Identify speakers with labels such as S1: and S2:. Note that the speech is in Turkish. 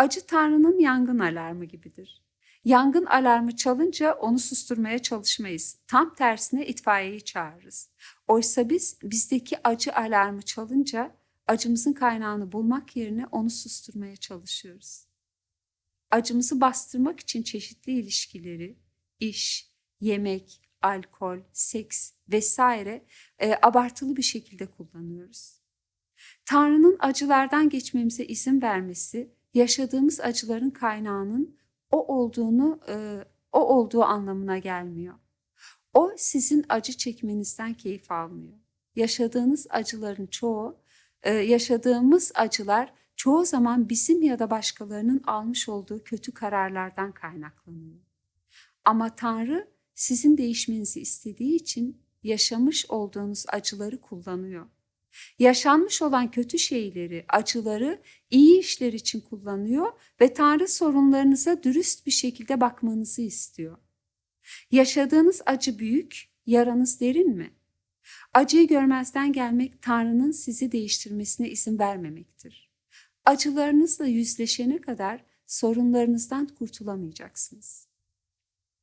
S1: Acı Tanrı'nın yangın alarmı gibidir. Yangın alarmı çalınca onu susturmaya çalışmayız. Tam tersine itfaiyeyi çağırırız. Oysa biz bizdeki acı alarmı çalınca acımızın kaynağını bulmak yerine onu susturmaya çalışıyoruz. Acımızı bastırmak için çeşitli ilişkileri, iş, yemek, alkol, seks vesaire e, abartılı bir şekilde kullanıyoruz. Tanrı'nın acılardan geçmemize izin vermesi, yaşadığımız acıların kaynağının o olduğunu e, o olduğu anlamına gelmiyor. O sizin acı çekmenizden keyif almıyor. Yaşadığınız acıların çoğu, e, yaşadığımız acılar çoğu zaman bizim ya da başkalarının almış olduğu kötü kararlardan kaynaklanıyor. Ama Tanrı sizin değişmenizi istediği için yaşamış olduğunuz acıları kullanıyor. Yaşanmış olan kötü şeyleri, acıları iyi işler için kullanıyor ve Tanrı sorunlarınıza dürüst bir şekilde bakmanızı istiyor. Yaşadığınız acı büyük, yaranız derin mi? Acıyı görmezden gelmek Tanrı'nın sizi değiştirmesine izin vermemektir. Acılarınızla yüzleşene kadar sorunlarınızdan kurtulamayacaksınız.